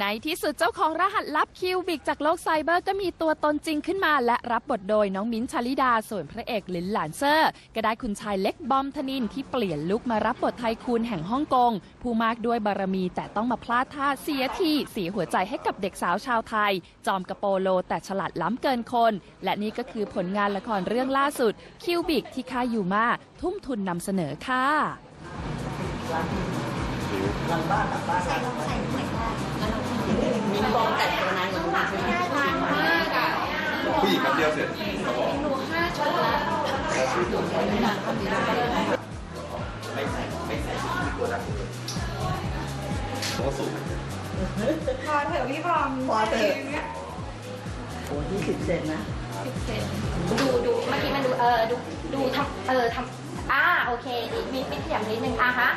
ในที่สุดเจ้าของรหัสลับคิวบิกจากโลกไซเบอร์ก็มีตัวตนจริงขึ้นมา และรับบทโดยน้องมิ้นชาลิดา ส่วนพระเอกลินหลานเซอร์ ก็ได้คุณชายเล็กบอมธนินที่เปลี่ยนลุคมารับบทไทคูนแห่งฮ่องกง ผู้มากด้วยบารมีแต่ต้องมาพลาดท่าเสียทีเสียหัวใจให้กับเด็กสาวชาวไทย จอมกระโปโล แต่ฉลาดล้ำเกินคน และนี่ก็คือผลงานละครเรื่องล่าสุดคิวบิกที่ค่ายยูมาทุ่มทุนนำเสนอค่ะ มิ้นบอมแต่งตัวนานกว่าหนูใช่ไหมผู้หญิงแป๊บเดียวเสร็จเขาบอกไม่ใส่ไม่ใส่ชุดที่ตัวดักเขาก็สูงพอเถอะพี่บอมพอเถอะโอ้ยี่สิบเซนนะดูดูเมื่อกี้มันดูเออดูดูทำเออทำอ่าโอเคดีมีมีขยับนิดนึงอะฮะ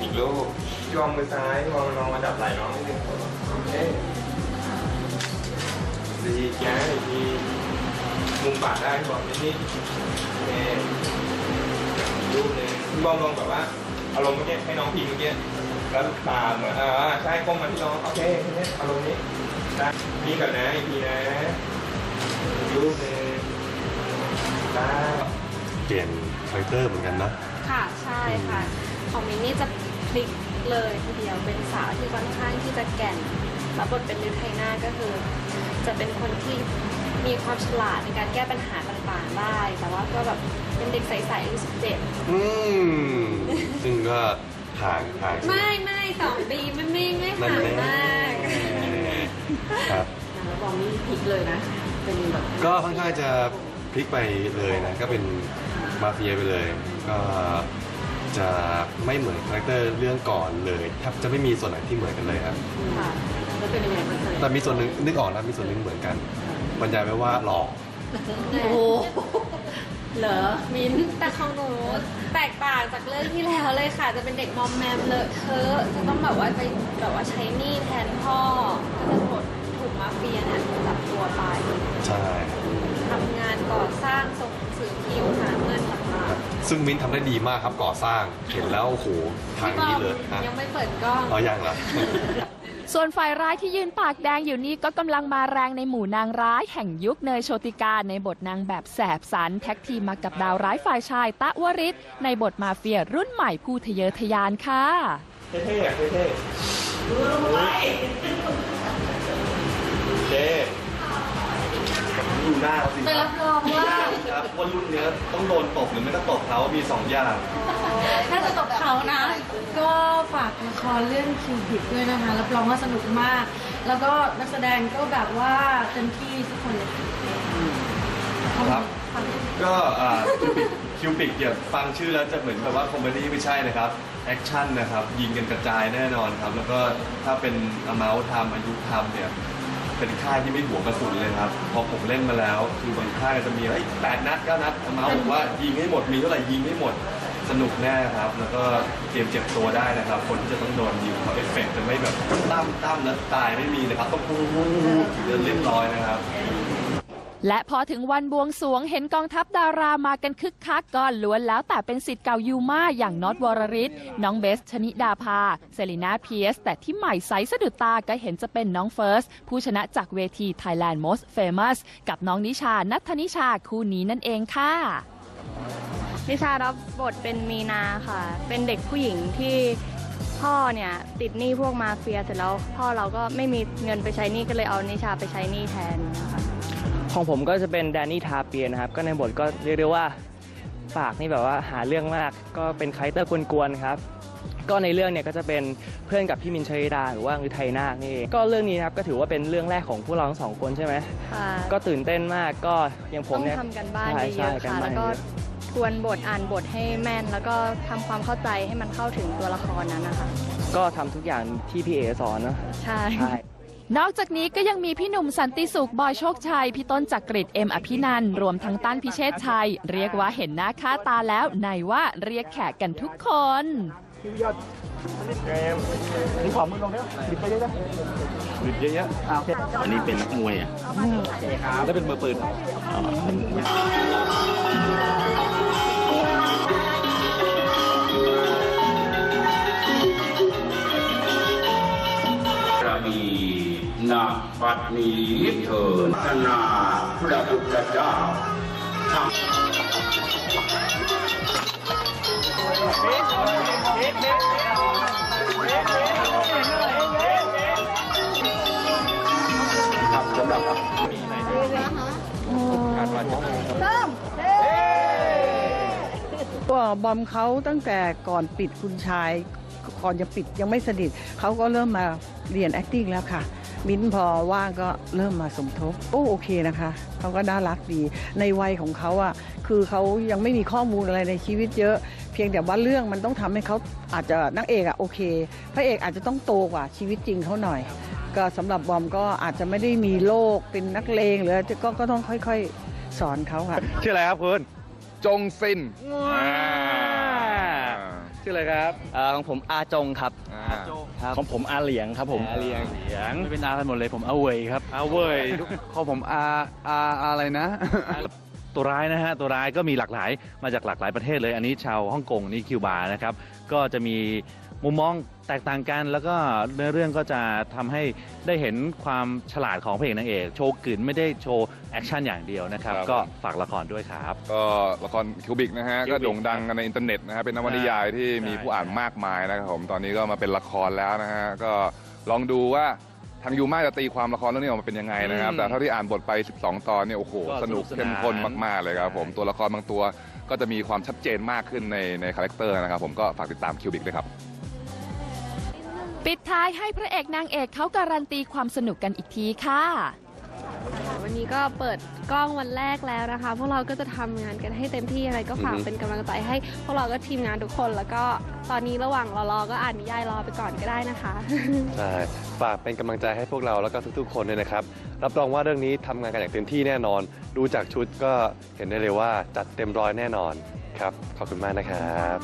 อีกลูกยอมมือซ้ายมองน้องมาจับไหล่น้องนิดนึงโอเคดีแก้อีมุมปากได้พี่บอมนิดนิดโอเครูปหนึงพี่บอมลองแบบว่าอารมณ์เมื่อกี้ให้น้องพิงเมื่อกี้แล้วตาเหมือนอ่าใช่ก้มมาที่น้องโอเคทีนี้อารมณ์นี้ได้พี่ก่อนนะอีกทีนะรูปหนึงได้เปลี่ยน คาแรคเตอร์เหมือนกันนะ ค่ะใช่ค่ะ ของมินนี่จะพลิกเลยทีเดียวเป็นสาวที่ค่อนข้างที่จะแก่นรับบทเป็นลิทไทน่าก็คือ จะเป็นคนที่มีความฉลาดในการแก้ปัญหาต่างๆได้ แต่ว่าก็แบบเป็นเด็กใสๆอายุสิบเจ็ดอืม ซึ่งก็ห่างห่างใช่ไหมไม่ไม่สองปีไม่ไม่ไม่นั่นห่างแน่มากครับแล้วบอมนี่พลิกเลยนะ เป็นแบบก็ค่อนข้างจะพลิกไปเลยนะ ก็เป็น มาเฟียไปเลย ก็จะไม่เหมือนคาแรคเตอร์เรื่องก่อนเลยแทบจะไม่มีส่วนไหนที่เหมือนกันเลยครับ ค่ะแล้วเป็นยังไงบ้างเคยแต่มีส่วนหนึ่งนึกออกนะมีส่วนหนึ่งเหมือนกันบรรยายไว้ว่าหลอกโอ้โหเหรอมินแต่ของหนูแตกต่างจากเรื่องที่แล้วเลยค่ะ จะเป็นเด็กมอมแมมเลอะเทอะจะต้องแบบว่าไปแบบว่าใช้หนี้แทนพ่อก็จะหมดถูกมาเฟียเนี่ยจับตัวไปใช่ ทำงานก่อส ซึ่งมิ้นท์ทำได้ดีมากครับก่อสร้างเห็นแล้วโอ้โหๆทางพี่บอนี้มเลยนะยังไม่เปิดกล้องอ๋อยังเหรอ ส่วนฝ่ายร้ายที่ยืนปากแดงอยู่นี่ก็กำลังมาแรงในหมู่นางร้ายแห่งยุคเนยโชติกาในบทนางแบบแสบสันแท็กทีมมากับดาวร้ายฝ่ายชายตะวริศในบทมาเฟียรุ่นใหม่ผู้ทะเยอทะยานค่ะ เท่ๆอะเท่ๆเท่ดู หน้าเขาสิแต่รับรองว่าครับว่ารุ่นเนี้ยต้องโดนตบหรือไม่ก็ตบเขามีสองอย่างถ้าจะตบเขานะ ก็ฝากละครเรื่องคิวบิดด้วยนะคะ รับรองว่าสนุกมาก แล้วก็นักแสดงก็แบบว่าเต็มที่ทุกคนเลยค่ะครับก็อ่าคิวปิกคิวปิกอย่าฟังชื่อแล้วจะเหมือนแบบว่าคอมเมดี้ไม่ใช่นะครับแอคชั่นนะครับ ยิงกันกระจายแน่นอนครับ แล้วก็ถ้าเป็นอเมาส์ทำอายุทำเนี่ย เป็นค่ายที่ไม่หวงกระสุนเลยครับ พอผมเล่นมาแล้ว คือบางค่ายจะมีไอ้แปดนัดเก้านัดเมาส์บอกว่ายิงให้หมดมีเท่าไหร่ยิงให้หมดสนุกแน่ครับ แล้วก็เกมเจ็บตัวได้นะครับ คนที่จะต้องโดนยิงเขาเอฟเฟกต์จะไม่แบบตั้มตั้มแล้วตายไม่มีนะครับต้องพูดถึงจะเรียบร้อยนะครับ และพอถึงวันบวงสวงเห็นกองทัพดารามากันคึกคักก็ล้วนแล้วแต่เป็นสิทธิ์เก่ายูมาอย่างน็อตวรริศน้องเบสชนิดาภาเซรีนาเพียส แต่ที่ใหม่ใสสะดุดตาก็เห็นจะเป็นน้องเฟิร์ส ผู้ชนะจากเวที Thailand Most Famous กับน้องนิชานัทนิชาคู่นี้นั่นเองค่ะนิชารับบทเป็นมีนาค่ะ เป็นเด็กผู้หญิงที่พ่อเนี่ยติดหนี้พวกมาเฟียเสร็จแล้ว พ่อเราก็ไม่มีเงินไปใช้หนี้ก็เลยเอานิชาไปใช้หนี้แทนนะคะ ของผมก็จะเป็นแดนนี่ทาเปียนะครับ ก็ในบทก็เรียกได้ว่าปากนี่แบบว่าหาเรื่องมาก ก็เป็นคาแรคเตอร์กวนๆครับ ก็ในเรื่องเนี่ยก็จะเป็นเพื่อนกับพี่มินท์ชริดาหรือว่าคือไทยนาคนี่เองก็เรื่องนี้นะครับก็ถือว่าเป็นเรื่องแรกของพวกเราทั้งสองคนใช่ไหมค่ะก็ตื่นเต้นมากก็อย่างผมต้องเนี่ย ทำกันบ้านใช่เยใช่อะๆกันค่ะบ้าแล้นวก็เยอะ ทวนบทอ่านบทให้แม่น แล้วก็ทำความเข้าใจให้มันเข้าถึงตัวละครนั้นนะคะ ก็ทำทุกอย่างที่พี่เอสอนเนอะใช่ ใช่ นอกจากนี้ก็ยังมีพี่หนุ่มสันติสุขบอยโชคชัย พี่ต้นจักริดเอ็มอภินันรวมทั้งตั้นพิเชษชัย เรียกว่าเห็นหน้าค่าตาแล้วในว่าเรียกแขกกันทุกคนนี่ขอมือลงได้บิดไปเยอะๆบิดเยอะๆโอเคอันนี้เป็นนักมวยอะแล้วเป็นมือปืนอ๋อ บัดนี้เถิดพระนาพระพุทธเจ้าทำก็บอมเขาตั้งแต่ก่อนปิดคุณชายก่อนจะปิดยังไม่สนิทเขาก็เริ่มมาเรียน acting แล้วค่ะ มิ้นท์พอว่างก็เริ่มมาสมทบโอ้โอเคนะคะเขาก็น่ารักดีในวัยของเขาอะคือเขายังไม่มีข้อมูลอะไรในชีวิตเยอะ เพียงแต่ว่าเรื่องมันต้องทำให้เขาอาจจะนางเอกอะโอเค พระเอกอาจจะต้องโตกว่าชีวิตจริงเขาหน่อย ก็สำหรับบอมก็อาจจะไม่ได้มีโลกเป็นนักเลงหรือก็ก็ต้องค่อยๆสอนเขาค่ะชื่ออะไรครับคุณจงซินชื่ออะไรครับของผมอาจงครับ ของผมอาเหลียงครับผมอาเหลียงเหลียงไม่เป็นอากันหมดเลยผมอาเวยครับเอาเว้ยของผมอาอาอะไรนะ ตัวร้ายนะฮะตัวร้ายก็มีหลากหลายมาจากหลากหลายประเทศเลย อันนี้ชาวฮ่องกงนี่คิวบานะครับก็จะมีมุมมองแตกต่างกัน แล้วก็เนื้อเรื่องก็จะทำให้ได้เห็นความฉลาดของพระเอกนางเอกโชว์กลืนไม่ได้โชว์แอคชั่นอย่างเดียวนะครับ ครับ ก็ฝากละครด้วยครับ ก็ละครคิวบิกนะฮะ Cubic ก็โด่งดังกันในอินเทอร์เน็ตนะฮะ เป็นนวนิยายที่มีผู้อ่านมากมายนะครับผม ตอนนี้ก็มาเป็นละครแล้วนะฮะ ก็ลองดูว่า ทางยูมาจะตีความละครเรื่องนี้ออกมาเป็นยังไงนะครับอืมแต่เท่าที่อ่านบทไป 12 ตอนเนี่ยโอ้โหก็สนุกสนุกสนานเข้มข้นมากๆเลยครับผมใช่ตัวละครบางตัวก็จะมีความชัดเจนมากขึ้นในในคาแรคเตอร์นะครับผมก็ฝากติดตามคิวบิกด้วยครับปิดท้ายให้พระเอกนางเอกเขาการันตีความสนุกกันอีกทีค่ะ วันนี้ก็เปิดกล้องวันแรกแล้วนะคะ พวกเราก็จะทำงานกันให้เต็มที่อะไรก็ฝากอือฮึ เป็นกำลังใจให้ พวกเราก็ทีมงานทุกคน แล้วก็ตอนนี้ระหว่างรอๆก็อ่านนิยายรอไปก่อนก็ได้นะคะ ใช่ฝากเป็นกำลังใจให้พวกเราแล้วก็ทุกๆ คนด้วยนะครับ รับรองว่าเรื่องนี้ทำงานกันอย่างเต็มที่แน่นอน ดูจากชุดก็เห็นได้เลยว่าจัดเต็มร้อยแน่นอนครับ ขอบคุณมากนะครับ